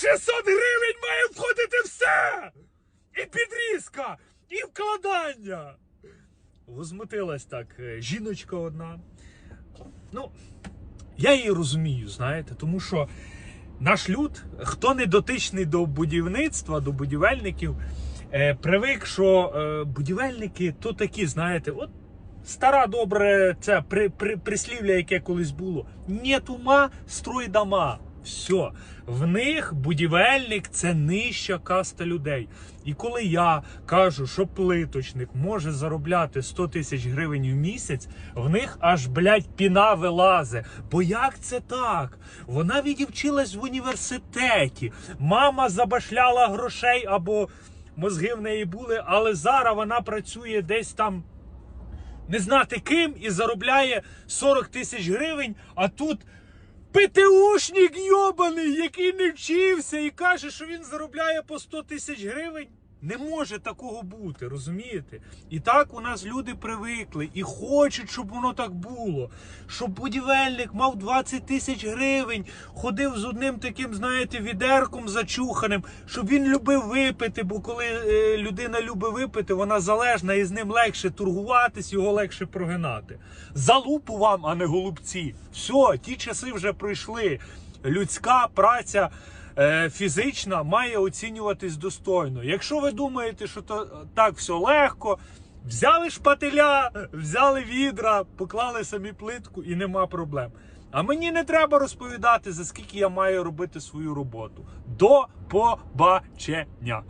600 гривень має входити все! І підрізка, і вкладання. Возмутилась так е, жіночка одна. Ну, я її розумію, знаєте, тому що наш люд, хто не дотичний до будівництва, до будівельників, е, привик, що е, будівельники то такі, знаєте, от стара добре це при, при, прислів'я, яке колись було. Нет ума, строй дома. Все. В них будівельник це нижча каста людей. І коли я кажу, що плиточник може заробляти 100 тисяч гривень в місяць, в них аж блядь, піна вилазе. Бо як це так? Вона відівчилась в університеті, мама забашляла грошей або мозги в неї були, але зараз вона працює десь там не знати ким і заробляє 40 тисяч гривень, а тут ПТУшник йобаний, який не вчився і каже, що він заробляє по 100 тисяч гривень. Не може такого бути, розумієте? І так у нас люди привикли і хочуть, щоб воно так було. Щоб будівельник мав 20 тисяч гривень, ходив з одним таким, знаєте, відерком зачуханим, щоб він любив випити, бо коли е, людина любить випити, вона залежна і з ним легше торгуватись, його легше прогинати. Залупу вам, а не голубці. Все, ті часи вже пройшли. Людська праця фізична має оцінюватись достойно. Якщо ви думаєте, що то так все легко, взяли шпателя, взяли відра, поклали самі плитку і нема проблем. А мені не треба розповідати, за скільки я маю робити свою роботу. До побачення!